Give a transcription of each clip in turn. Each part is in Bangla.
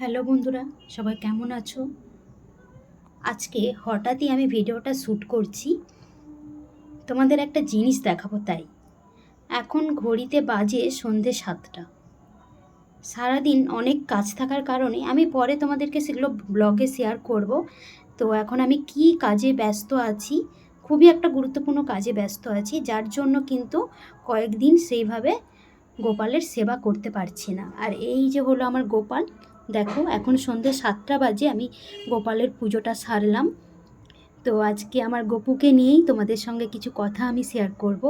হ্যালো বন্ধুরা, সবাই কেমন আছো? আজকে হঠাৎই আমি ভিডিওটা শ্যুট করছি। তোমাদের একটা জিনিস দেখাবো তাই। এখন ঘড়িতে বাজে সন্ধে সাতটা। সারাদিন অনেক কাজ থাকার কারণে আমি পরে তোমাদেরকে সেগুলো ব্লগে শেয়ার করব। তো এখন আমি কি কাজে ব্যস্ত আছি, খুবই একটা গুরুত্বপূর্ণ কাজে ব্যস্ত আছি, যার জন্য কিন্তু কয়েকদিন সেইভাবে গোপালের সেবা করতে পারছি না। আর এই যে হলো আমার গোপাল দেখো, এখন সন্ধ্যে সাতটা বাজে, আমি গোপালের পুজোটা সারলাম। তো আজকে আমার গপুকে নিয়েই তোমাদের সঙ্গে কিছু কথা আমি শেয়ার করব।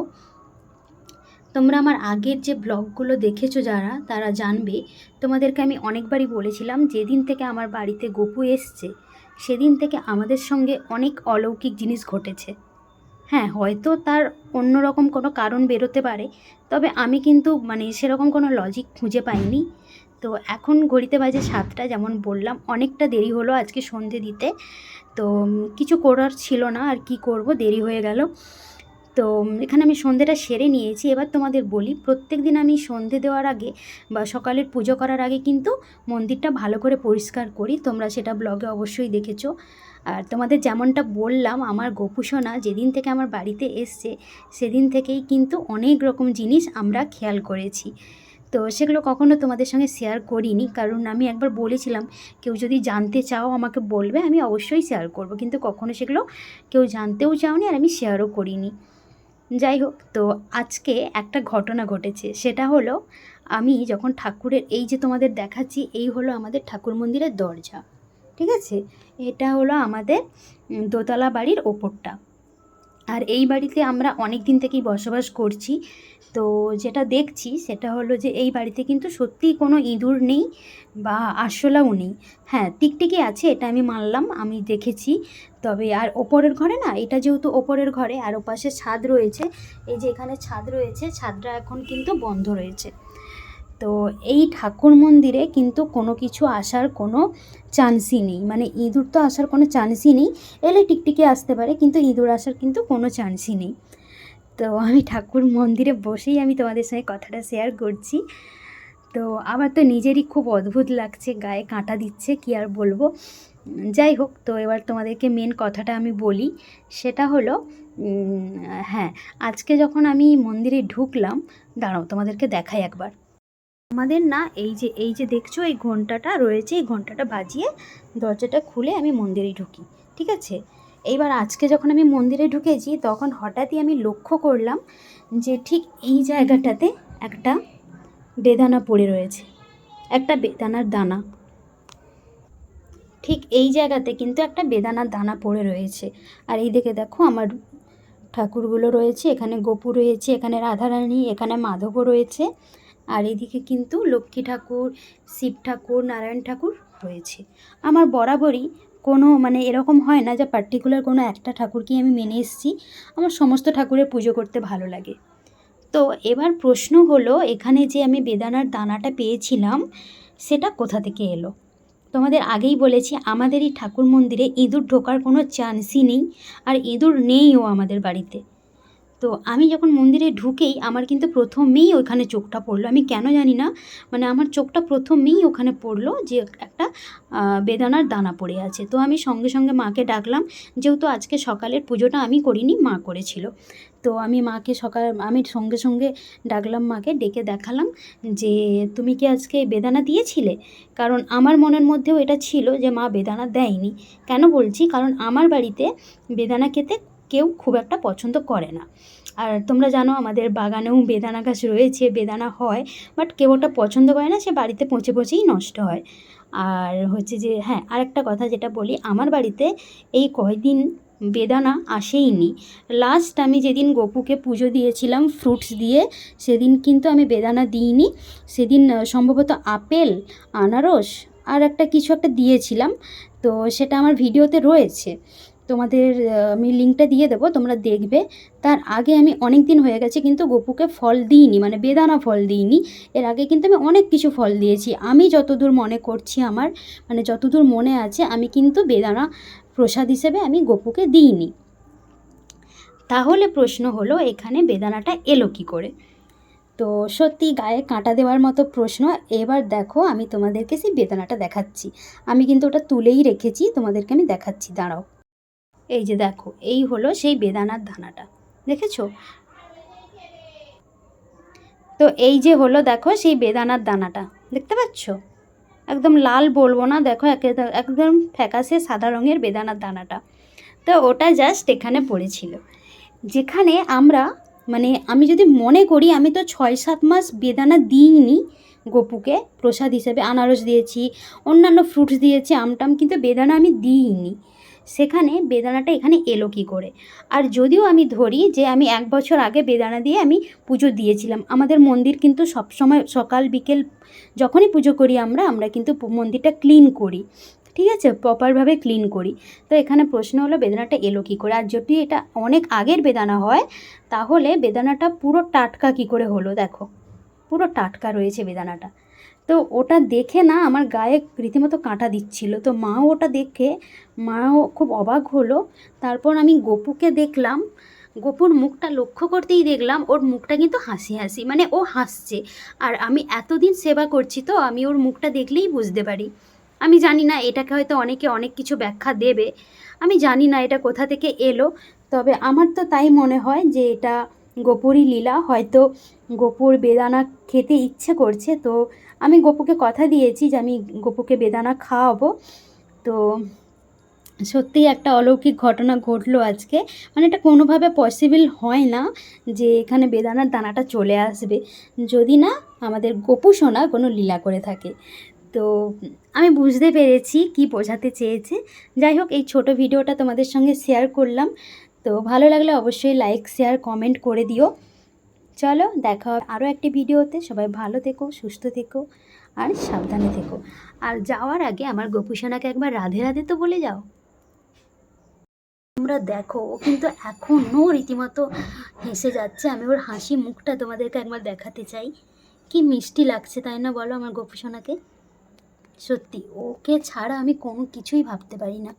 তোমরা আমার আগের যে ব্লগগুলো দেখেছ যারা, তারা জানবে। তোমাদেরকে আমি অনেকবারই বলেছিলাম, যেদিন থেকে আমার বাড়িতে গপু এসছে, সেদিন থেকে আমাদের সঙ্গে অনেক অলৌকিক জিনিস ঘটেছে। হ্যাঁ হয়তো তার অন্যরকম কোনো কারণ বেরোতে পারে, তবে আমি কিন্তু মানে সেরকম কোনো লজিক খুঁজে পাইনি। তো এখন ঘড়িতে বাজে সাতটা, যেমন বললাম, অনেকটা দেরি হলো আজকে সন্ধে দিতে। তো কিছু করার ছিল না, আর কি করব, দেরি হয়ে গেল। তো এখানে আমি সন্ধেটা সেরে নিয়েছি। এবার তোমাদের বলি, প্রত্যেক দিন আমি সন্ধে দেওয়ার আগে বা সকালের পুজো করার আগে কিন্তু মন্দিরটা ভালো করে পরিষ্কার করি। তোমরা সেটা ব্লগে অবশ্যই দেখেছ। আর তোমাদের যেমনটা বললাম, আমার গোপুসোনা যেদিন থেকে আমার বাড়িতে এসছে, সেদিন থেকেই কিন্তু অনেক রকম জিনিস আমরা খেয়াল করেছি। তো সেগুলো কখনো তোমাদের সঙ্গে শেয়ার করিনি। কারণ আমি একবার বলেছিলাম, কেউ যদি জানতে চাও আমাকে বলবে, আমি অবশ্যই শেয়ার করব। কিন্তু কখনো সেগুলো কেউ জানতেও চাওনি আর আমি শেয়ারও করিনি। যাই হোক, তো আজকে একটা ঘটনা ঘটেছে। সেটা হলো, আমি যখন ঠাকুরের, এই যে তোমাদের দেখাচ্ছি, এই হলো আমাদের ঠাকুর মন্দিরের দরজা। ঠিক আছে? এটা হলো আমাদের দোতলা বাড়ির ওপরটা। আর এই বাড়িতে আমরা অনেক দিন থেকেই বসবাস করছি। তো যেটা দেখছি সেটা হলো যে এই বাড়িতে কিন্তু সত্যিই কোনো ইঁদুর নেই বা আরশোলাও নেই। হ্যাঁ টিকটিকি আছে, এটা আমি মানলাম, আমি দেখেছি। তবে আর ওপরের ঘরে না, এটা যেহেতু ওপরের ঘরে, আর ওপাশে ছাদ রয়েছে, এই যে এখানে ছাদ রয়েছে, ছাদটা এখন কিন্তু বন্ধ রয়েছে। তো এই ঠাকুর মন্দিরে কিন্তু কোনো কিছু আসার কোনো চান্সই নেই। মানে ইঁদুর তো আসার কোনো চান্সই নেই, এলে টিকটিকি আসতে পারে, কিন্তু ইঁদুর আসার কিন্তু কোনো চান্সই নেই। তো আমি ঠাকুর মন্দিরে বসেই আমি তোমাদের সঙ্গে কথাটা শেয়ার করছি। তো আমার তো নিজেরই খুব অদ্ভুত লাগছে, গায়ে কাঁটা দিচ্ছে, কি আর বলব? যাই হোক, তো এবার তোমাদেরকে মেন কথাটা আমি বলি। সেটা হলো হ্যাঁ আজকে যখন আমি মন্দিরে ঢুকলাম, দাঁড়াও তোমাদেরকে দেখাই একবার। আমাদের না এই যে এই যে দেখছ, এই ঘন্টাটা রয়েছে, এই ঘন্টাটা বাজিয়ে দরজাটা খুলে আমি মন্দিরে ঢুকি, ঠিক আছে? এইবার আজকে যখন আমি মন্দিরে ঢুকেছি, তখন হঠাৎই আমি লক্ষ্য করলাম যে ঠিক এই জায়গাটাতে একটা বেদানা পড়ে রয়েছে, একটা বেদানার দানা। ঠিক এই জায়গাতে কিন্তু একটা বেদানার দানা পড়ে রয়েছে। আর এই দিকে দেখো, আমার ঠাকুরগুলো রয়েছে, এখানে গোপু রয়েছে, এখানে রাধারানী, এখানে মাধবও রয়েছে। আর এদিকে কিন্তু লক্ষ্মী ঠাকুর, শিব ঠাকুর, নারায়ণ ঠাকুর রয়েছে আমার বরাবরই কোনো মানে এরকম হয় না যে পার্টিকুলার কোনো একটা ঠাকুরকেই আমি মেনে এসেছি। আমার সমস্ত ঠাকুরের পুজো করতে ভালো লাগে। তো এবার প্রশ্ন হলো, এখানে যে আমি বেদানার দানাটা পেয়েছিলাম, সেটা কোথা থেকে এলো? তোমাদের আগেই বলেছি, আমাদের এই ঠাকুর মন্দিরে ইঁদুর ঢোকার কোনো চান্সই নেই, আর ইঁদুর নেইও আমাদের বাড়িতে। তো আমি যখন মন্দিরে ঢুকেই আমার কিন্তু প্রথমেই ওখানে চোখটা পড়ল। আমি কেন জানি না মানে আমার চোখটা প্রথমেই ওখানে পড়ল যে একটা বেদানার দানা পড়ে আছে। তো আমি সঙ্গে সঙ্গে মাকে ডাকলাম, যেহেতু আজকে সকালের পুজোটা আমি করিনি, মা করেছিল। তো আমি মাকে সকাল, আমি সঙ্গে সঙ্গে ডাকলাম মাকে, ডেকে দেখালাম যে, তুমি কি আজকে বেদানা দিয়েছিলে? কারণ আমার মনের মধ্যেও এটা ছিল যে, মা বেদানা দেয়নি। কেন বলছি? কারণ আমার বাড়িতে বেদানা খেতে কেউ খুব একটা পছন্দ করে না। আর তোমরা জানো আমাদের বাগানেও বেদানা গাছ রয়েছে, বেদানা হয় বাট কেউ ওটা পছন্দ করে না, সে বাড়িতে পচে পচেই নষ্ট হয়। আর হচ্ছে যে হ্যাঁ আরেকটা কথা যেটা বলি, আমার বাড়িতে এই কয়দিন বেদানা আসেইনি। লাস্ট আমি যেদিন গপুকে পুজো দিয়েছিলাম ফ্রুটস দিয়ে, সেদিন কিন্তু আমি বেদানা দিইনি। সেদিন সম্ভবত আপেল, আনারস, আর একটা কিছু একটা দিয়েছিলাম। তো সেটা আমার ভিডিওতে রয়েছে। তোমাদের আমি লিঙ্কটা দিয়ে দেবো, তোমরা দেখবে। তার আগে আমি অনেক দিন হয়ে গেছে কিন্তু গপুকে ফল দিইনি মানে বেদানা ফল দিইনি। এর আগে কিন্তু আমি অনেক কিছু ফল দিয়েছি। আমি যতদূর মনে করছি আমার মানে যতদূর মনে আছে, আমি কিন্তু বেদানা প্রসাদ হিসেবে আমি গপুকে দিইনি। তাহলে প্রশ্ন হলো, এখানে বেদানাটা এলো কী করে? তো সত্যি গায়ে কাঁটা দেওয়ার মতো প্রশ্ন। এবার দেখো, আমি তোমাদেরকে সেই বেদানাটা দেখাচ্ছি। আমি কিন্তু ওটা তুলেই রেখেছি, তোমাদেরকে আমি দেখাচ্ছি। দাঁড়াও। এই যে দেখো, এই হলো সেই বেদানার দানাটা। দেখেছ? তো এই যে হলো দেখো সেই বেদানার দানাটা। দেখতে পাচ্ছ? একদম লাল বলব না, দেখো একে- একদম ফ্যাকাশে সাদা রঙের বেদানার দানাটা। তো ওটা জাস্ট এখানে পড়েছিল। যেখানে আমরা মানে আমি যদি মনে করি, আমি তো ছয় সাত মাস বেদানা দিইনি গপুকে, প্রসাদ হিসেবে আনারস দিয়েছি, অন্যান্য ফ্রুটস দিয়েছি আমটাম কিন্তু বেদানা আমি দিইনি। সেখানে বেদানাটা এখানে এলো কী করে? আর যদিও আমি ধরি যে আমি এক বছর আগে বেদানা দিয়ে আমি পুজো দিয়েছিলাম, আমাদের মন্দির কিন্তু সবসময় সকাল, বিকেল যখনই পুজো করি আমরা আমরা কিন্তু মন্দিরটা ক্লিন করি, ঠিক আছে? প্রপারভাবে ক্লিন করি। তো এখানে প্রশ্ন হলো, বেদানাটা এলো কী করে? আর যদি এটা অনেক আগের বেদানা হয়, তাহলে বেদানাটা পুরো টাটকা কী করে হলো দেখো? পুরো টাটকা রয়েছে বেদানাটা। তো ওটা দেখে না আমার গায়ে রীতিমতো কাঁটা দিচ্ছিল। তো মাও ওটা দেখে, মাও খুব অবাক হলো। তারপর আমি গপুকে দেখলাম, গপুর মুখটা লক্ষ্য করতেই দেখলাম ওর মুখটা কিন্তু হাসি হাসি মানে ও হাসছে। আর আমি এতদিন সেবা করছি তো, আমি ওর মুখটা দেখলেই বুঝতে পারি। আমি জানি না এটাকে হয়তো অনেকে অনেক কিছু ব্যাখ্যা দেবে। আমি জানি না এটা কোথা থেকে এলো, তবে আমার তো তাই মনে হয় যে এটা গোপুরই লীলা। হয়তো গোপুর বেদানা খেতে ইচ্ছে করছে, তো আমি গোপুকে কথা দিয়েছি যে আমি গোপুকে বেদানা খাওয়াবো। তো সত্যিই একটা অলৌকিক ঘটনা ঘটলো আজকে। মানে এটা কোনোভাবে পসিবল হয় না যে এখানে বেদানার দানাটা চলে আসবে। যদি না, আমাদের গোপু সোনা কোনো লীলা করে থাকে। তো আমি বুঝতে পেরেছি কি বোঝাতে চেয়েছে। যাই হোক, এই ছোট ভিডিওটা তোমাদের সঙ্গে শেয়ার করলাম। তো ভালো লাগলে অবশ্যই লাইক শেয়ার কমেন্ট করে দিও। চলো দেখা হবে আরও একটি ভিডিওতে। সবাই ভালো থেকো, সুস্থ থেকো আর সাবধানে থেকো। আর যাওয়ার আগে আমার গোপুসোনাকে একবার রাধে রাধে তো বলে যাও। তোমরা দেখো, ও কিন্তু এখনও রীতিমতো হেসে যাচ্ছে। আমি ওর হাসি মুখটা তোমাদেরকে একবার দেখাতে চাই। কি মিষ্টি লাগছে তাই না বলো আমার গোপুসোনাকে সত্যি, ওকে ছাড়া আমি কোনো কিছুই ভাবতে পারি না।